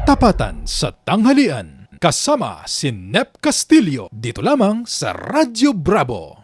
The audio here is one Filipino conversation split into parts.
Tapatan sa tanghalian kasama si Nep Castillo dito lamang sa Radyo Bravo.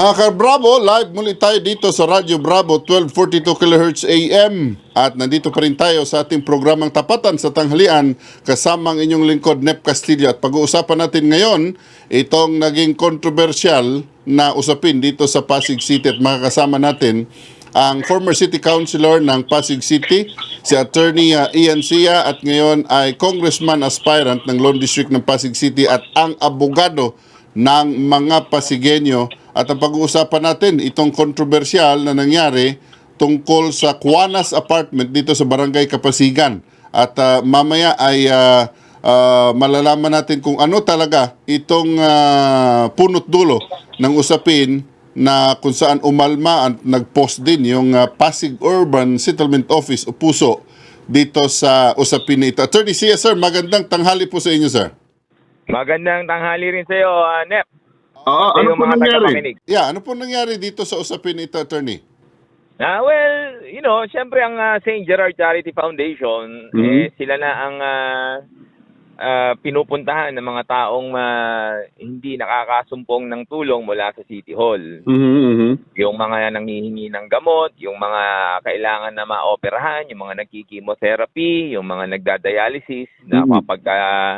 Mga ka-Bravo, live muli tayo dito sa Radyo Bravo 1242 kHz AM at nandito pa rin tayo sa ating programang Tapatan sa Tanghalian kasama ang inyong lingkod Nep Castillo. At pag-uusapan natin ngayon itong naging kontrobersyal na usapin dito sa Pasig City. At makakasama natin ang former city councilor ng Pasig City, si Attorney uh, Ian Sia at ngayon ay congressman aspirant ng Lone District ng Pasig City at ang abogado ng mga Pasigenyo at ang pag-uusapan natin itong kontrobersyal na nangyari tungkol sa Kuanas Apartment dito sa Barangay Kapasigan. At ah, mamaya ay ah, ah, malalaman natin kung ano talaga itong ah, punot dulo ng usapin na kung saan umalma at nag-post din yung ah, Pasig Urban Settlement Office o PUSO dito sa usapin na ito. Attorney Sia, sir, magandang tanghali po sa inyo, sir. Magandang tanghali rin sa iyo, uh, Nep. Oo, Sa iyong mga tagapakinig. Yeah, ano po nangyari dito sa usapin ito, attorney? Ah, well, you know, siyempre ang ah, St. Gerard Charity Foundation, Mhm. eh, sila na ang ah, ah, pinupuntahan ng mga taong ah, hindi nakakasumpong ng tulong mula sa City Hall. Mm-hmm. Yung mga nanghihingi ng gamot, yung mga kailangan na maoperahan, yung mga nagkikimotherapy, yung mga nagdadialysis na Mhm. kapag ah,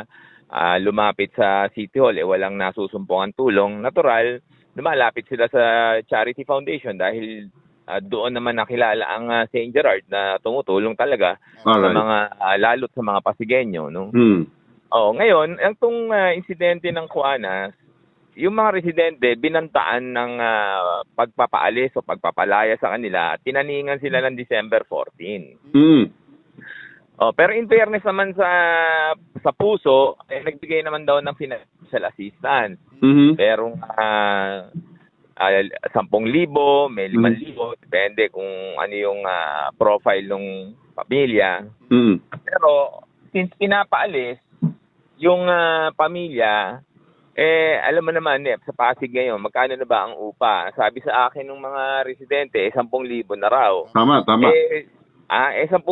ah, lumapit sa City Hall, eh walang nasusumpungan tulong, natural, lumalapit sila sa Charity Foundation dahil ah, doon naman nakilala ang ah, St. Gerard na tumutulong talaga sa Alright. mga ah, lalo't sa mga Pasigenyo, no? Mm. Oo, ngayon, ang tong ah, insidente ng Kuanas, yung mga residente binantaan ng ah, pagpapaalis o pagpapalaya sa kanila at tinaningan sila ng December 14. Mm. Oh, pero in fairness naman sa sa puso, eh, nagbigay naman daw ng financial assistance. Mm-hmm. Pero ah ah, 10,000, may 5,000, depende kung ano yung ah, profile ng pamilya. Mm. Pero since pinapaalis yung ah, pamilya, eh alam mo naman eh, sa Pasig ngayon, magkano na ba ang upa? Sabi sa akin ng mga residente, eh, 10,000 na raw. Tama, tama. Eh, ah, eh 10,000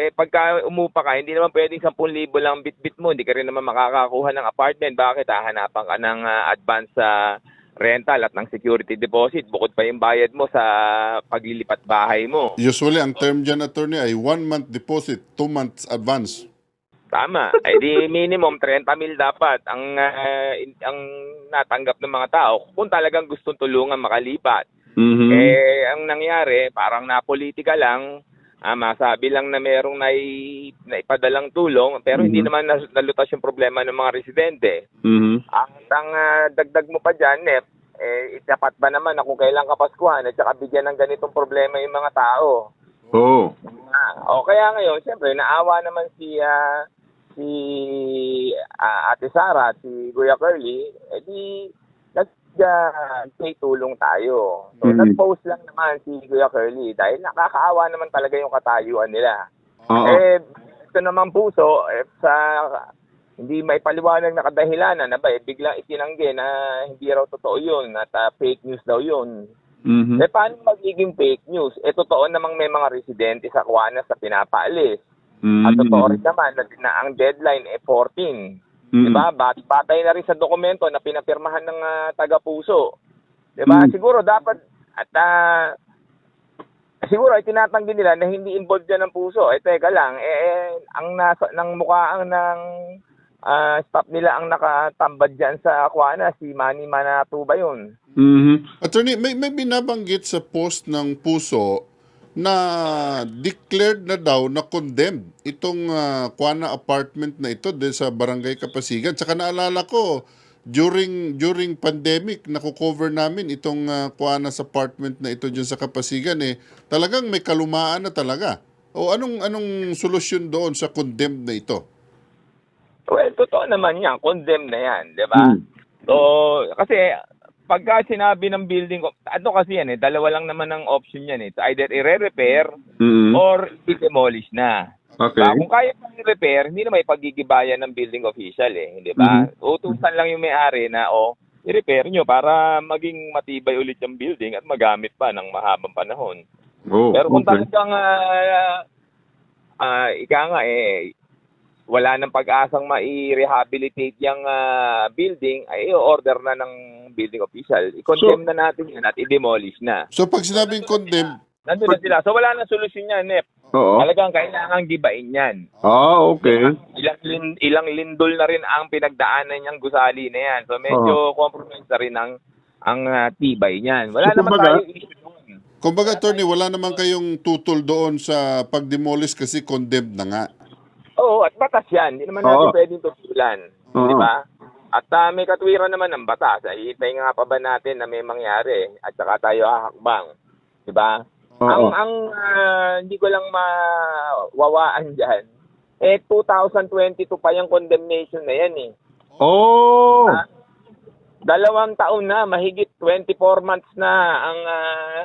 eh pagka umupa ka, hindi naman pwedeng 10,000 lang bit-bit mo, hindi ka rin naman makakakuha ng apartment. Bakit? Hahanapan ka ng ah, advance sa rental at ng security deposit bukod pa yung bayad mo sa paglilipat bahay mo. Usually, ang term dyan, attorney, ay one month deposit, two months advance. Tama. Ay di minimum 30 mil dapat ang in- ang natanggap ng mga tao kung talagang gustong tulungan makalipat. Mm-hmm. Eh ang nangyari, parang napolitika lang. Ah, masabi lang na merong nai, naipadalang tulong pero hindi Mhm. naman nas- nalutas yung problema ng mga residente. Mm-hmm. Ang ang ah, dagdag mo pa dyan, Nep, eh, itapat ba naman na kung kailan kapaskuhan at saka bigyan ng ganitong problema yung mga tao? Oh. Ah, o kaya ngayon, siyempre, naawa naman si ah, si ah, Ate Sara at si Kuya Curly, eh di nag uh, tulong tayo. So, Mhm. nag-post lang naman si Kuya Curly dahil nakakaawa naman talaga yung katayuan nila. Oo. Eh, ito naman puso, eh, sa hindi may paliwanag na kadahilanan na ba, eh, biglang itinanggi na hindi raw totoo yun at ah, fake news daw yun. Mm-hmm. Eh, paano magiging fake news? Eh, totoo namang may mga residente sa Kuwanas na pinapaalis. Mm-hmm. At totoo rin naman na, na ang deadline eh 14. Diba? Bat batay na rin sa dokumento na pinapirmahan ng ah, taga-puso. Diba? Mm. Siguro dapat at ah, siguro ay tinatanggi nila na hindi involved dyan ng puso. Eh, teka lang, eh, eh, ang nasa, ng mukha ang ng ah, staff nila ang nakatambad dyan sa Kuwanas, si Manny Manato ba yun? Mm-hmm. Attorney, may, may binabanggit sa post ng puso na declared na daw na condemned itong uh, Kuana apartment na ito din sa Barangay Kapasigan. Tsaka naalala ko, during during pandemic, nakukover namin itong uh, Kuanas apartment na ito dyan sa Kapasigan. Eh, talagang may kalumaan na talaga. O anong anong solusyon doon sa condemned na ito? Well, totoo naman yan. Condemn na yan, di ba? Mm. So, kasi pagka sinabi ng building, ano kasi yan eh, dalawa lang naman ang option yan eh. It's either i-repair Mm-hmm. or i-demolish na. Okay. Diba? Kung kaya pang i-repair, hindi na may pagigibayan ng building official eh, di ba? Utusan lang yung may-ari na, oh, i-repair nyo para maging matibay ulit yung building at magamit pa ng mahabang panahon. Oh, Pero kung talagang, ah, ah, ika nga eh, wala nang pag-asang mai-rehabilitate yung ah, building, ay order na ng building official. I-condemn na natin yan at i-demolish na. So pag sinabing condemn, Nandun na sila. So wala nang solusyon yan, Nep. Oo. Talagang kailangan gibain yan. Ah, okay. Ilang lin, ilang lindol na rin ang pinagdaanan niyang gusali na yan. So medyo compromise na rin ang ang ah, tibay niyan. Wala So, naman kumbaga- tayong issue doon. kumbaga attorney, wala naman kayong tutol doon sa pag-demolish kasi condemned na nga. Oo, at batas yan. Hindi naman Oo. natin pwedeng tutulan. Oo. Di ba? At ah, may katwiran naman ng batas. Ay, Ihintay nga pa ba natin na may mangyari at saka tayo hahakbang. Di ba? Oo. Ang, ang ah, hindi ko lang mawawaan dyan, eh 2022 pa yung condemnation na yan eh. Oh. Ah, dalawang taon na, mahigit 24 months na ang ah,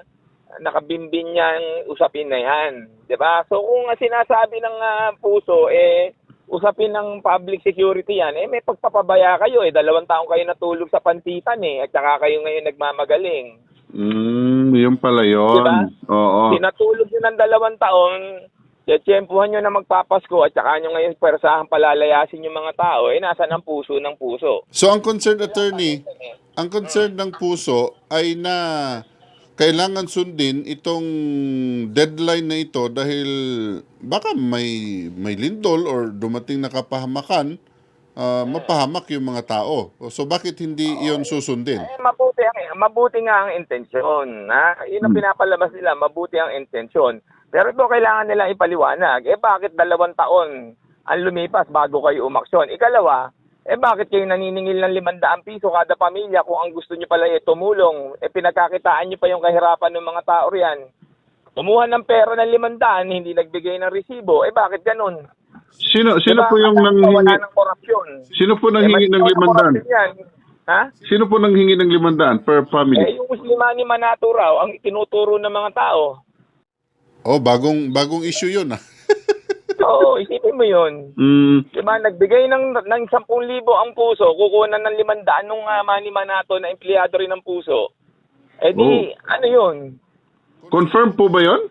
nakabimbin niyang usapin na yan. 'Di ba? So kung sinasabi ng ah, puso, eh, usapin ng public security yan, eh may pagpapabaya kayo eh. Dalawang taon kayo natulog sa pantitan eh. At saka kayo ngayon nagmamagaling. Mm, yun pala yun. Diba? Oo. Sinatulog nyo ng dalawang taon, tiyempuhan nyo na magpapasko at saka nyo ngayon pwersahan palalayasin yung mga tao, eh nasa ng puso ng puso. So ang concerned attorney, ang concern ng puso ay na kailangan sundin itong deadline na ito dahil baka may may lindol or dumating na kapahamakan, ah, mapahamak yung mga tao. So bakit hindi iyon susundin? Eh, mabuti ang mabuti nga ang intensyon, ha? Yun ang pinapalabas nila, mabuti ang intensyon. Pero ito kailangan nilang ipaliwanag. Eh bakit dalawang taon ang lumipas bago kayo umaksyon? Ikalawa, eh bakit kayo naniningil ng 500 piso kada pamilya kung ang gusto niyo pala ay tumulong? Eh pinagkakitaan niyo pa yung kahirapan ng mga tao riyan. Kumuha ng pera ng 500, hindi nagbigay ng resibo. Eh bakit ganun? Sino sino Diba? po yung nanghingi ng korupsyon. Sino po Eh, nanghingi ng limandaan? korupsyon yan. Ha? Sino po nanghingi ng limandaan per Eh, family? yung Muslimani Manato raw, ang tinuturo ng mga tao. Oh, bagong bagong issue 'yun ah. Oo, isipin mo yun. Mm, Diba, nagbigay ng, ng 10,000 ang puso, kukunan ng 500 nung uh, Manny Manato na empleyado rin ng puso. Eh di, Oh. ano yun? confirm po ba yun?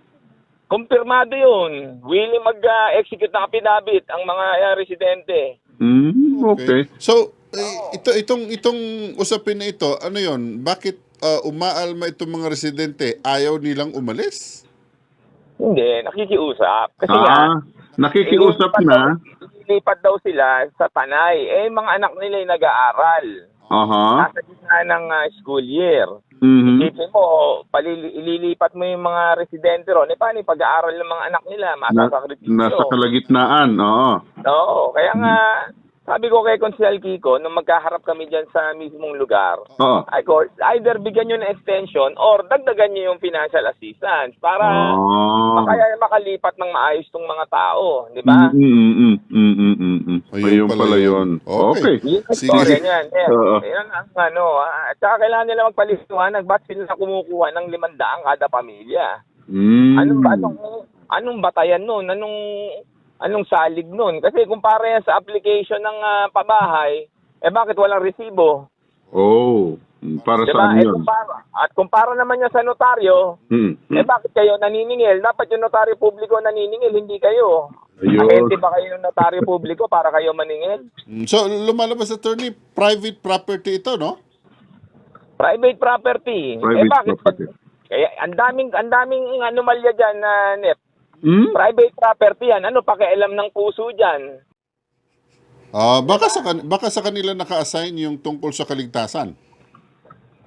Kumpirmado yun. Willing mag-execute ng apidabit ang mga uh, residente. Mm, okay. So eh, ito itong itong usapin na ito, ano 'yon? Bakit ah, umaalma itong mga residente? Ayaw nilang umalis? Hindi, nakikiusap. Kasi nga, Ah, nakikiusap na. Lilipat daw sila sa Tanay. Eh, mga anak nila ay nag-aaral. Aha. Nasa gitna ng ah, school year. Mhm. Isipin mo, palili- ililipat mo yung mga residente ron, eh paano yung pag-aaral ng mga anak nila? Na, Masasakripisyo. nasa kalagitnaan, oo. Oo, kaya nga, sabi ko kay Consiel Kiko, nung magkaharap kami dyan sa mismong lugar, Oo. ay ko, either bigyan nyo ng extension or dagdagan nyo yung financial assistance para Ah. kaya makalipat ng maayos tong mga tao, di ba? Mm, mm, mm, mm, mm, mm, mm. Ayun Ayun pala yun. Okay. Okay. Yun ang Sige. storya niyan. Eh, Oo. Yan ang ano. ah, At saka kailangan nila magpaliwanag ba't sila kumukuha ng limandaan kada pamilya. Mm. Anong, anong, anong batayan nun? Anong, anong salig nun? Kasi kumpara yan sa application ng ah, pabahay, eh bakit walang resibo? Oh, para Diba? saan Eh, yun? kumpara. At kumpara naman yan sa notaryo, Mm, mm. eh bakit kayo naniningil? Dapat yung notaryo publiko naniningil, hindi kayo. Ayun. Ahente ba kayo ng notaryo publiko para kayo maningil? Mm, So lumalabas attorney, private property ito, no? Private property. eh Private bakit? property. Kaya ang daming ang daming anomalya diyan na net. Mm? Private property yan. Ano pakialam ng puso diyan? Ah, baka sa kan- baka sa kanila naka-assign yung tungkol sa kaligtasan.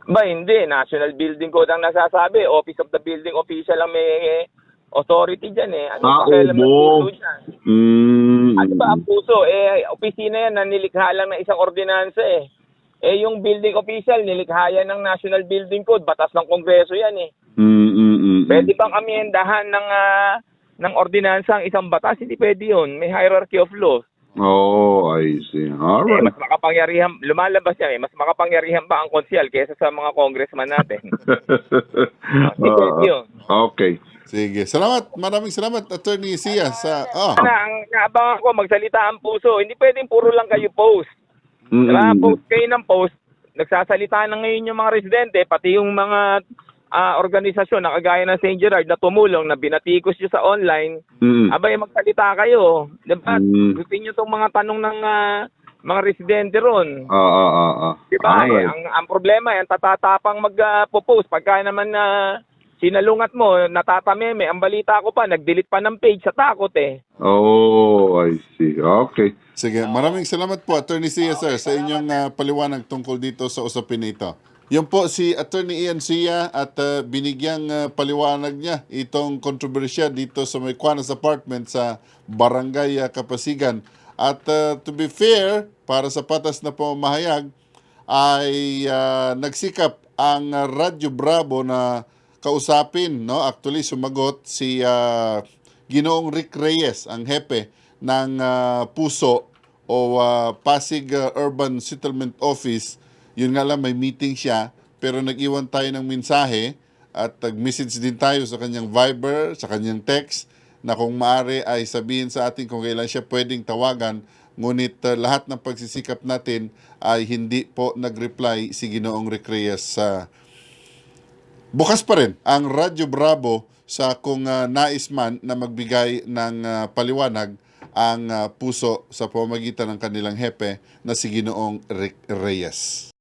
Ba hindi, National Building Code ang nasasabi. Office of the Building Official ang may authority diyan eh. Ano Ah, pakialam ng obo. puso diyan? Mm. Ano ba ang puso? Eh, opisina yan na nilikha lang ng isang ordinansa eh. Eh, yung building official, nilikha yan ng National Building Code. Batas ng Kongreso yan eh. Mm, mm, mm, mm. Pwede bang amiendahan ng ah, ng ordinansa ang isang batas? Hindi pwede yun. May hierarchy of laws. Oh, I see. All Eh, mas makapangyarihan, lumalabas yan eh, mas makapangyarihan pa ang konsyal kaysa sa mga congressman natin. Hindi pwede yun. okay. Sige. Salamat. Maraming salamat Attorney Sia sa ah. Na, ang naabangan ko, magsalita ang puso. Hindi pwedeng puro lang kayo post. Mm, Kaya post kayo ng post, nagsasalita na ngayon yung mga residente, pati yung mga ah, organisasyon na kagaya ng St. Gerard na tumulong na binatikos nyo sa online, Mm. abay magsalita kayo. Diba? Mm. Gusto nyo itong mga tanong ng ah, mga residente ron. Ah, ah, ah, ah. Diba? Ah, ang, ang problema, yan tatatapang mag-propose. Pagka naman na sinalungat mo, natatameme. Ang balita ko pa, nag-delete pa ng page sa takot eh. Oh, I see. Okay. Sige, maraming salamat po Attorney Sia sir sa inyong ah, paliwanag tungkol dito sa usapin ito. Yan po si Attorney Ian Sia at ah, binigyang ah, paliwanag niya itong kontrobersya dito sa may Juanas Apartment sa Barangay ah, Kapasigan. At ah, to be fair, para sa patas na pamahayag, ay ah, nagsikap ang Radyo Bravo na kausapin, no? Actually sumagot si ah, Ginoong Rick Reyes, ang hepe ng ah, Puso o ah, Pasig ah, Urban Settlement Office. Yun nga lang may meeting siya pero nag-iwan tayo ng mensahe at nag-message din tayo sa kanyang Viber, sa kanyang text na kung maaari ay sabihin sa atin kung kailan siya pwedeng tawagan ngunit ah, lahat ng pagsisikap natin ay hindi po nag-reply si Ginoong Rick Reyes sa Bukas pa rin ang Radyo Bravo sa kung ah, nais man na magbigay ng ah, paliwanag ang ah, puso sa pamamagitan ng kanilang hepe na si Ginoong Rick Reyes.